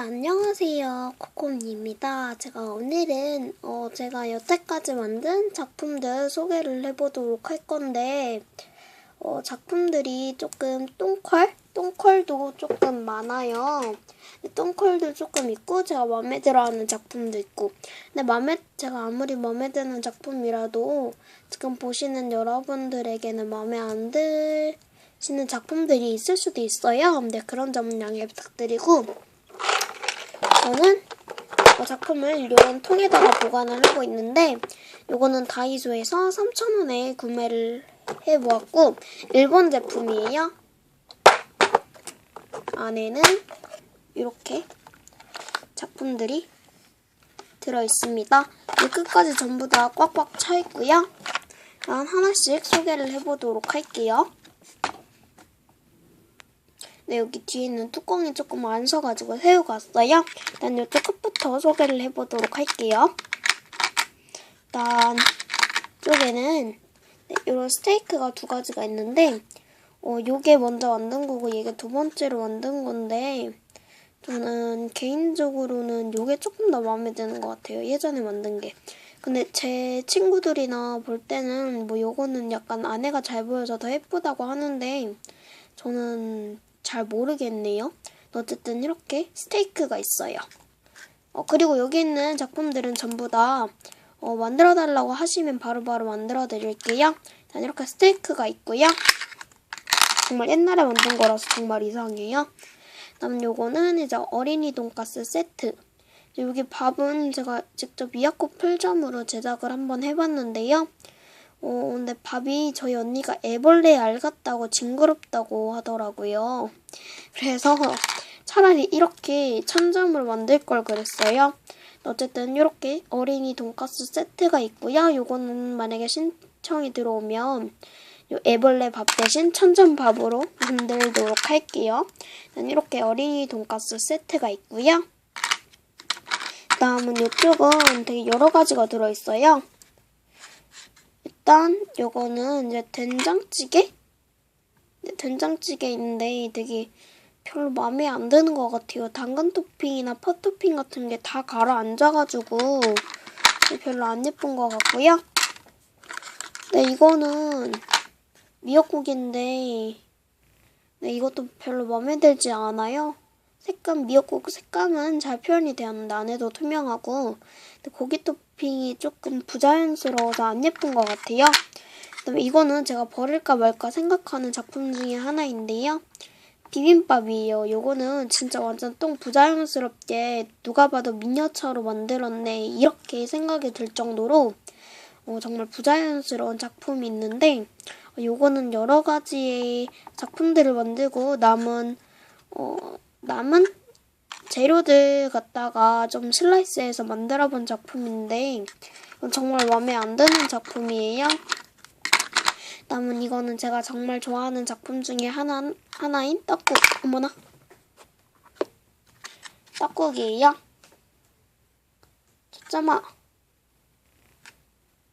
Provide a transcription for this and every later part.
네, 안녕하세요. 코코입니다. 제가 오늘은 어, 제가 여태까지 만든 작품들 소개를 해보도록 할 건데 어, 작품들이 조금 똥컬? 똥컬도 조금 많아요. 똥컬도 조금 있고 제가 마음에 들어하는 작품도 있고 근데 마음에 제가 아무리 마음에 드는 작품이라도 지금 보시는 여러분들에게는 마음에 안 드시는 작품들이 있을 수도 있어요. 근데 그런 점은 양해 부탁드리고 저는 어, 작품을 이런 통에다가 보관을 하고 있는데 요거는 다이소에서 3,000원에 구매를 해보았고 일본 제품이에요. 안에는 이렇게 작품들이 들어있습니다. 이 끝까지 전부 다 꽉꽉 차 있고요. 난 하나씩 소개를 해보도록 할게요. 네, 여기 뒤에 있는 뚜껑이 조금 안 서가지고 세우고 왔어요. 일단 이쪽 끝부터 소개를 해보도록 할게요. 일단 쪽에는 네, 이런 스테이크가 두 가지가 있는데 어, 요게 먼저 만든 거고 얘가 두 번째로 만든 건데 저는 개인적으로는 요게 조금 더 마음에 드는 것 같아요. 예전에 만든 게. 근데 제 친구들이나 볼 때는 뭐 요거는 약간 안에가 잘 보여서 더 예쁘다고 하는데 저는 잘 모르겠네요. 어쨌든 이렇게 스테이크가 있어요. 어, 그리고 여기 있는 작품들은 전부 다 어, 만들어 달라고 하시면 바로 바로 만들어 드릴게요. 일단 이렇게 스테이크가 있고요. 정말 옛날에 만든 거라서 정말 이상해요. 다음 요거는 이제 어린이 돈가스 세트. 여기 밥은 제가 직접 미야코 풀점으로 제작을 한번 해봤는데요. 어, 근데 밥이 저희 언니가 애벌레 알 같다고 징그럽다고 하더라고요. 그래서 차라리 이렇게 천점을 만들 걸 그랬어요. 어쨌든 이렇게 어린이 돈가스 세트가 있고요. 요거는 만약에 신청이 들어오면 요 애벌레 밥 대신 천점 밥으로 만들도록 할게요. 이렇게 어린이 돈가스 세트가 있고요. 다음은 이쪽은 되게 여러 가지가 들어있어요. 일단 요거는 이제 된장찌개? 네, 된장찌개인데 되게 별로 마음에 안 드는 것 같아요. 당근 토핑이나 파 토핑 같은 게 다 가라앉아가지고 별로 안 예쁜 것 같고요. 네, 이거는 미역국인데 네, 이것도 별로 마음에 들지 않아요. 색감, 미역국 색감은 잘 표현이 되었는데 안에도 투명하고 고기 토핑 이 조금 부자연스러워서 안 예쁜 것 같아요. 그다음에 이거는 제가 버릴까 말까 생각하는 작품 중에 하나인데요. 비빔밥이에요. 요거는 진짜 완전 똥 부자연스럽게 누가 봐도 미녀처로 만들었네 이렇게 생각이 들 정도로 어, 정말 부자연스러운 작품이 있는데 어, 요거는 여러 가지의 작품들을 만들고 남은 어, 남은 재료들 갖다가 좀 슬라이스해서 만들어 본 작품인데 이건 정말 마음에 안 드는 작품이에요. 남은 이거는 제가 정말 좋아하는 작품 중에 하나, 하나인 떡국. 어머나. 떡국이에요. 초점아.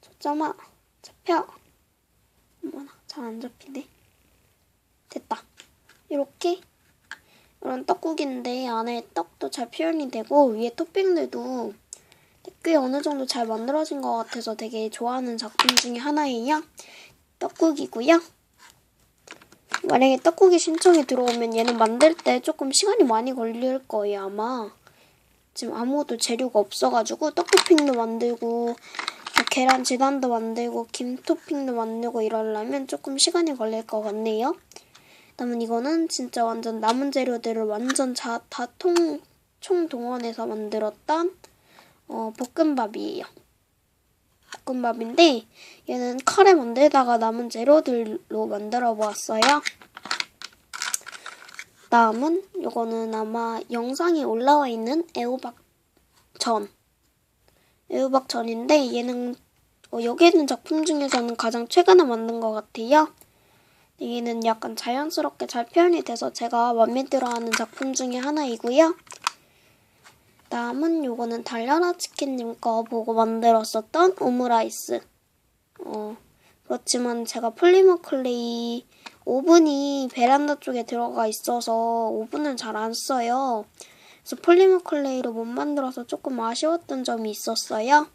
초점아. 잡혀. 어머나. 잘 안 잡히네. 됐다. 이렇게 이런 떡국인데 안에 떡도 잘 표현이 되고 위에 토핑들도 꽤 어느 정도 잘 만들어진 것 같아서 되게 좋아하는 작품 중에 하나예요. 떡국이고요. 만약에 떡국이 신청이 들어오면 얘는 만들 때 조금 시간이 많이 걸릴 거예요, 아마. 지금 아무것도 재료가 없어가지고 떡 토핑도 만들고 계란 지단도 만들고 김 토핑도 만들고 이러려면 조금 시간이 걸릴 것 같네요. 그다음은 이거는 진짜 완전 남은 재료들을 완전 다 통 총동원해서 만들었던 어, 볶음밥이에요. 볶음밥인데 얘는 카레 만들다가 남은 재료들로 만들어 보았어요. 다음은 이거는 아마 영상에 올라와 있는 애호박 전. 애호박 전인데 얘는 어, 여기 있는 작품 중에서는 가장 최근에 만든 것 같아요. 얘는 약간 자연스럽게 잘 표현이 돼서 제가 마음에 들어하는 작품 중에 하나이고요. 다음은 요거는 달려라 치킨님 거 보고 만들었었던 오므라이스. 어, 그렇지만 제가 폴리머 클레이 오븐이 베란다 쪽에 들어가 있어서 오븐을 잘 안 써요. 그래서 폴리머 클레이로 못 만들어서 조금 아쉬웠던 점이 있었어요.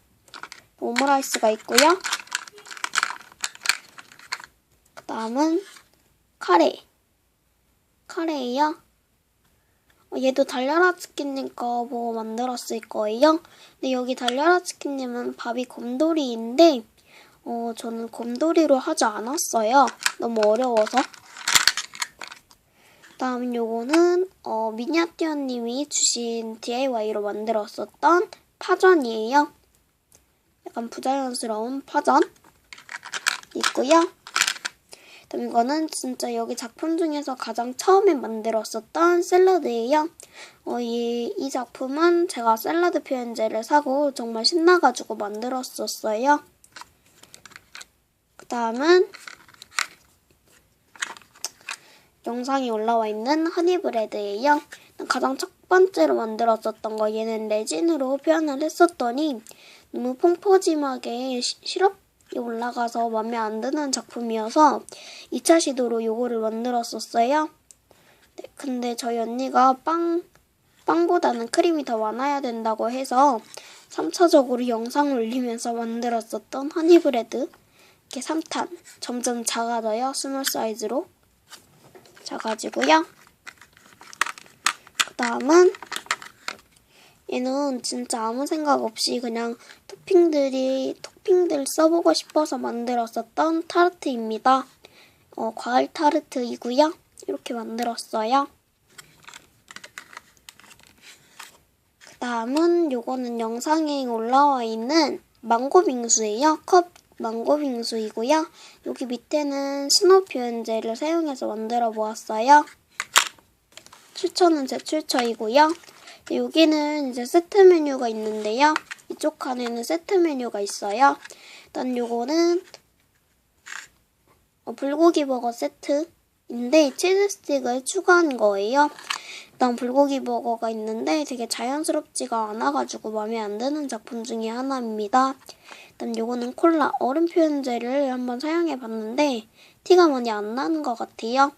오므라이스가 있고요. 그 다음은 카레. 카레예요. 어, 얘도 달려라 치킨님 거 보고 만들었을 거예요. 근데 여기 달려라 치킨님은 밥이 곰돌이인데 어, 저는 곰돌이로 하지 않았어요. 너무 어려워서. 다음 요거는 어, 미니아티어님이 주신 DIY로 만들었었던 파전이에요. 약간 부자연스러운 파전 있고요. 그다음 이거는 진짜 여기 작품 중에서 가장 처음에 만들었었던 샐러드예요. 어, 이, 이 작품은 제가 샐러드 표현제를 사고 정말 신나가지고 만들었었어요. 그 다음은 영상이 올라와 있는 허니브레드예요. 가장 첫 번째로 만들었었던 거 얘는 레진으로 표현을 했었더니 너무 펑퍼짐하게 시- 시럽이 올라가서 마음에 안 드는 작품이어서 2차 시도로 요거를 만들었었어요. 네, 근데 저희 언니가 빵, 빵보다는 크림이 더 많아야 된다고 해서 3차적으로 영상 올리면서 만들었었던 허니브레드 이렇게 3탄 점점 작아져요. 스몰 사이즈로 작아지고요. 그 다음은 얘는 진짜 아무 생각 없이 그냥 토핑들이 토핑들 써보고 싶어서 만들었었던 타르트입니다. 어, 과일 타르트이고요. 이렇게 만들었어요. 그 다음은 요거는 영상에 올라와 있는 망고 빙수예요. 컵 망고 빙수이고요. 여기 밑에는 스노우 표현제를 사용해서 만들어 보았어요. 출처는 제 출처이고요. 여기는 이제 세트 메뉴가 있는데요. 이쪽 칸에는 세트 메뉴가 있어요. 일단 요거는 어, 불고기 버거 세트인데 치즈 스틱을 추가한 거예요. 일단 불고기 버거가 있는데 되게 자연스럽지가 않아가지고 마음에 안 드는 작품 중에 하나입니다. 일단 요거는 콜라 얼음 표현제를 한번 사용해 봤는데 티가 많이 안 나는 것 같아요.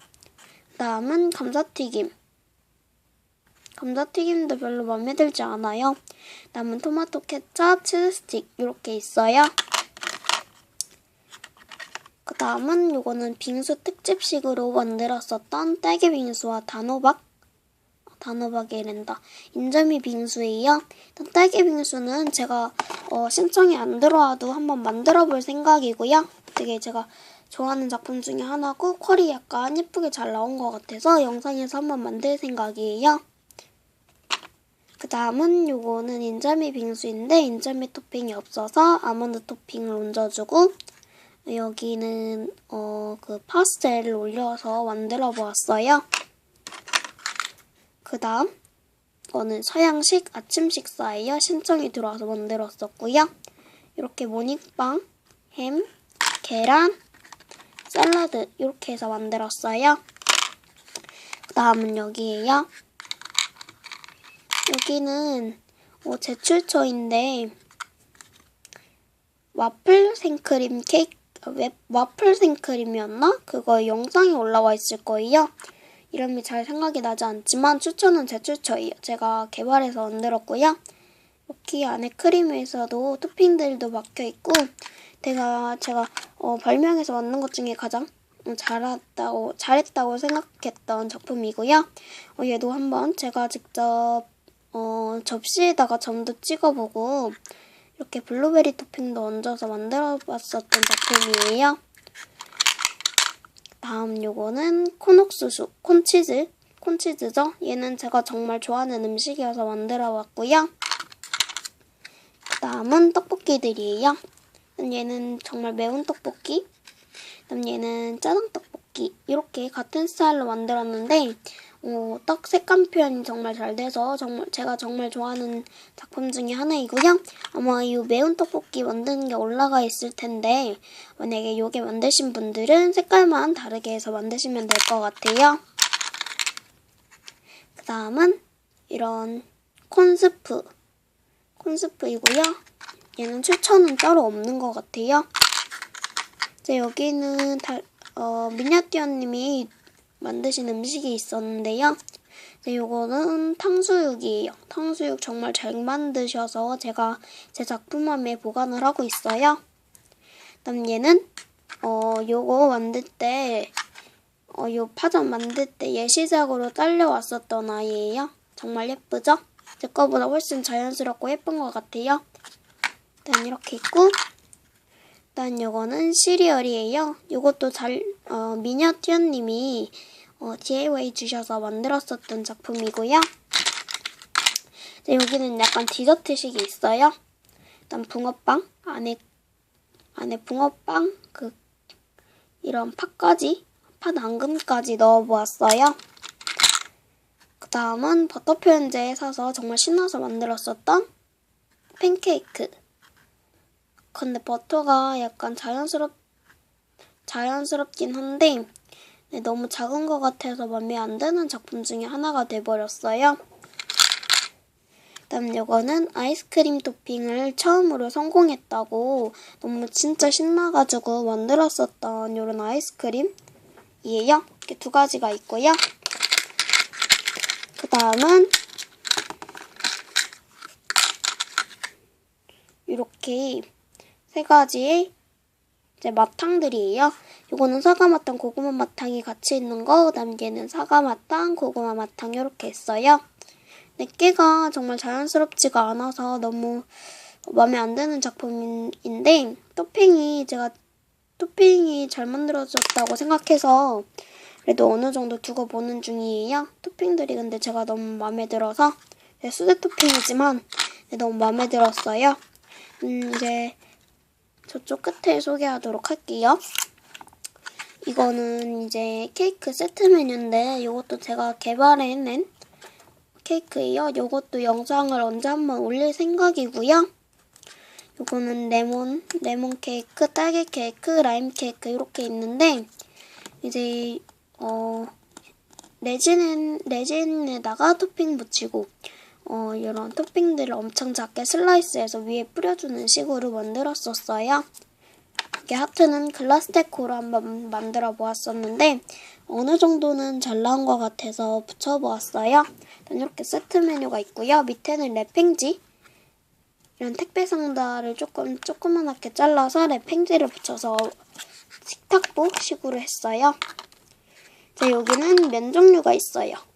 다음은 감자튀김. 감자튀김도 별로 마음에 들지 않아요. 남은 토마토 케첩, 치즈 스틱 이렇게 있어요. 그 다음은 요거는 빙수 특집식으로 만들었었던 딸기 빙수와 단호박 단호박이란다. 인절미 빙수예요. 일단 딸기 빙수는 제가 어, 신청이 안 들어와도 한번 만들어 볼 생각이고요. 되게 제가 좋아하는 작품 중에 하나고 퀄이 약간 예쁘게 잘 나온 것 같아서 영상에서 한번 만들 생각이에요. 그 다음은 요거는 인절미 빙수인데 인절미 토핑이 없어서 아몬드 토핑을 얹어주고 여기는 어, 그 파스텔을 올려서 만들어 보았어요. 그 다음 이거는 서양식 아침 식사예요. 신청이 들어와서 만들었었고요. 이렇게 모닝빵, 햄, 계란, 샐러드 이렇게 해서 만들었어요. 그 다음은 여기에요. 여기는 어, 제 출처인데 와플 생크림 케이크 웹, 와플 생크림이었나? 그거 영상이 올라와 있을 거예요. 이름이 잘 생각이 나지 않지만 추천은 제 추천이에요. 제가 개발해서 만들었고요. 여기 안에 크림에서도 토핑들도 박혀 있고 제가 제가 어, 발명해서 만든 것 중에 가장 잘했다고 잘했다고 생각했던 작품이고요. 어, 얘도 한번 제가 직접 어, 접시에다가 점도 찍어보고 이렇게 블루베리 토핑도 얹어서 만들어봤었던 작품이에요. 다음 요거는 콘옥수수, 콘치즈, 콘치즈죠? 얘는 제가 정말 좋아하는 음식이어서 만들어 왔고요. 그 다음은 떡볶이들이에요. 얘는 정말 매운 떡볶이, 그다음 얘는 짜장 떡볶이 이렇게 같은 스타일로 만들었는데 어, 떡 색감 표현이 정말 잘 돼서 정말 제가 정말 좋아하는 작품 중에 하나이고요. 아마 이 매운 떡볶이 만드는 게 올라가 있을 텐데 만약에 요게 만드신 분들은 색깔만 다르게 해서 만드시면 될 것 같아요. 그 다음은 이런 콘스프 콘스프이고요. 얘는 추천은 따로 없는 것 같아요. 이제 여기는 달, 어, 미니아티어님이 만드신 음식이 있었는데요. 네, 요거는 탕수육이에요. 탕수육 정말 잘 만드셔서 제가 제 작품 함에 보관을 하고 있어요. 그다음 얘는 어 요거 만들 때 어, 요 파전 만들 때 예시작으로 딸려왔었던 아이예요. 정말 예쁘죠? 제 거보다 훨씬 자연스럽고 예쁜 것 같아요. 일단 이렇게 있고 일단 요거는 시리얼이에요. 요것도 잘 어, 미녀티언님이 어, DIY 주셔서 만들었었던 작품이고요. 네, 여기는 약간 디저트식이 있어요. 일단 붕어빵 안에 안에 붕어빵 그 이런 팥까지 팥 앙금까지 넣어보았어요. 그 다음은 버터 표현제에 사서 정말 신나서 만들었었던 팬케이크. 근데 버터가 약간 자연스럽 자연스럽긴 한데 네, 너무 작은 것 같아서 마음에 안 드는 작품 중에 하나가 돼버렸어요. 그다음 이거는 아이스크림 토핑을 처음으로 성공했다고 너무 진짜 신나가지고 만들었었던 이런 아이스크림이에요. 이렇게 두 가지가 있고요. 그 다음은 이렇게 세 가지의 이제 마탕들이에요. 이거는 사과 마탕, 고구마 마탕이 같이 있는 거, 그다음 얘는 사과 마탕, 고구마 마탕 이렇게 있어요. 내게가 정말 자연스럽지가 않아서 너무 마음에 안 드는 작품인데 토핑이 제가 토핑이 잘 만들어졌다고 생각해서 그래도 어느 정도 두고 보는 중이에요. 토핑들이 근데 제가 너무 마음에 들어서 네, 수제 토핑이지만 네, 너무 마음에 들었어요. 음, 이제 저쪽 끝에 소개하도록 할게요. 이거는 이제 케이크 세트 메뉴인데 이것도 제가 개발해낸 케이크예요. 이것도 영상을 언제 한번 올릴 생각이고요. 이거는 레몬, 레몬 케이크, 딸기 케이크, 라임 케이크 이렇게 있는데 이제 어 레진 레진에다가 토핑 붙이고 어 이런 토핑들을 엄청 작게 슬라이스해서 위에 뿌려주는 식으로 만들었었어요. 이게 하트는 글라스 데코로 한번 만들어 보았었는데 어느 정도는 잘 나온 것 같아서 붙여보았어요. 이렇게 세트 메뉴가 있고요. 밑에는 랩핑지 이런 택배 상자를 조금 조그만하게 잘라서 랩핑지를 붙여서 식탁보 식으로 했어요. 자, 여기는 면 종류가 있어요.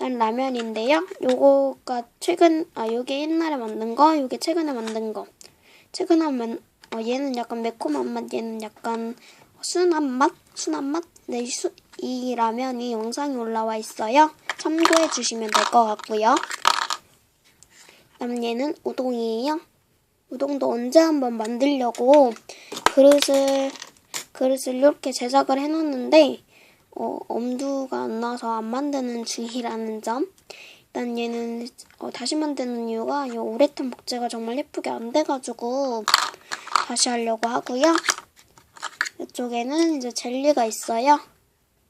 일단 라면인데요. 요거가 최근 아 요게 옛날에 만든 거, 요게 최근에 만든 거. 최근에 만 어, 얘는 약간 매콤한 맛, 얘는 약간 순한 맛, 순한 맛. 네, 수, 이 라면이 영상이 올라와 있어요. 참고해 주시면 될 것 같고요. 그다음 얘는 우동이에요. 우동도 언제 한번 만들려고 그릇을 그릇을 이렇게 제작을 해놓는데 어, 엄두가 안 나서 안 만드는 중이라는 점. 일단 얘는 어, 다시 만드는 이유가 이 우레탄 목재가 정말 예쁘게 안 돼가지고 다시 하려고 하고요. 이쪽에는 이제 젤리가 있어요.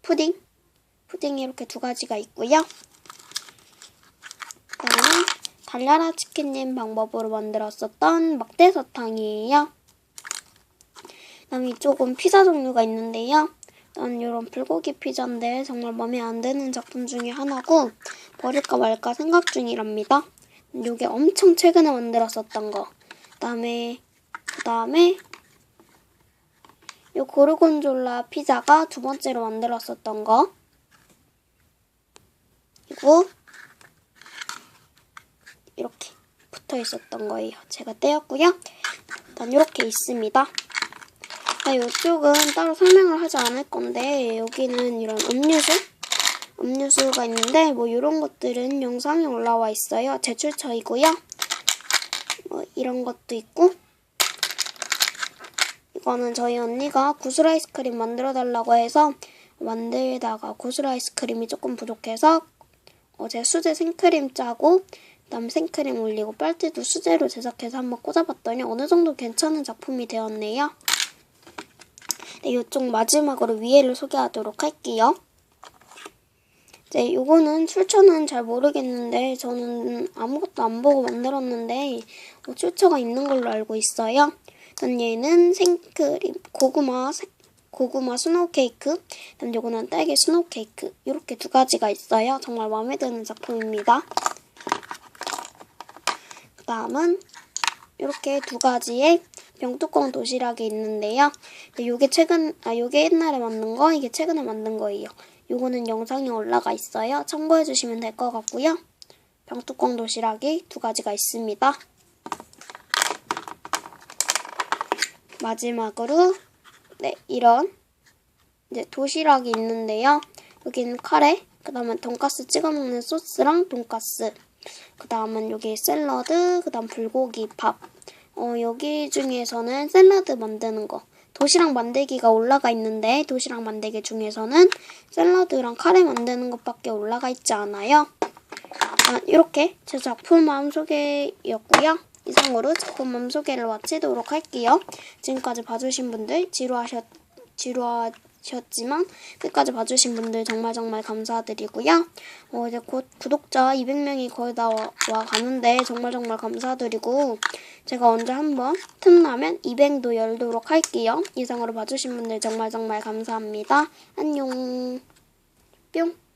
푸딩. 푸딩이 이렇게 두 가지가 있고요. 그다음에 달려라 치킨님 방법으로 만들었었던 막대 사탕이에요. 그다음 이쪽은 피자 종류가 있는데요. 난 이런 불고기 피자인데 정말 마음에 안 드는 작품 중에 하나고 버릴까 말까 생각 중이랍니다. 이게 엄청 최근에 만들었었던 거. 그다음에 그다음에 이 고르곤졸라 피자가 두 번째로 만들었었던 거. 그리고 이렇게 붙어 있었던 거예요. 제가 떼었고요. 일단 이렇게 있습니다. 자, 이쪽은 따로 설명을 하지 않을 건데 여기는 이런 음료수 음료수가 있는데 뭐 이런 것들은 영상에 올라와 있어요. 제출처이고요. 뭐 이런 것도 있고 이거는 저희 언니가 구슬 아이스크림 만들어 달라고 해서 만들다가 구슬 아이스크림이 조금 부족해서 어제 수제 생크림 짜고 그다음 생크림 올리고 빨대도 수제로 제작해서 한번 꽂아봤더니 어느 정도 괜찮은 작품이 되었네요. 네, 이쪽 마지막으로 위에를 소개하도록 할게요. 네, 요거는 출처는 잘 모르겠는데 저는 아무것도 안 보고 만들었는데 뭐 출처가 있는 걸로 알고 있어요. 일단 얘는 생크림, 고구마, 생- 고구마 스노우 케이크, 그다음 요거는 딸기 스노우 케이크 이렇게 두 가지가 있어요. 정말 마음에 드는 작품입니다. 그다음은 이렇게 두 가지의 병뚜껑 도시락이 있는데요. 요게 최근 아 요게 옛날에 만든 거, 이게 최근에 만든 거예요. 요거는 영상이 올라가 있어요. 참고해 주시면 될 것 같고요. 병뚜껑 도시락이 두 가지가 있습니다. 마지막으로 네 이런 이제 도시락이 있는데요. 여기는 카레, 그 다음에 돈가스 찍어 먹는 소스랑 돈가스, 그 다음은 여기 샐러드, 그 다음 불고기 밥. 어 여기 중에서는 샐러드 만드는 거. 도시락 만들기가 올라가 있는데 도시락 만들기 중에서는 샐러드랑 카레 만드는 것밖에 올라가 있지 않아요. 아, 이렇게 제 작품 마음 소개였고요. 이상으로 작품 마음 소개를 마치도록 할게요. 지금까지 봐주신 분들 지루하셨 지루하 셨지만 끝까지 봐주신 분들 정말 정말 감사드리고요. 어, 이제 곧 구독자 200명이 거의 다 와, 와 가는데 정말 정말 감사드리고 제가 언제 한번 틈나면 200도 열도록 할게요. 이상으로 봐주신 분들 정말 정말 감사합니다. 안녕. 뿅.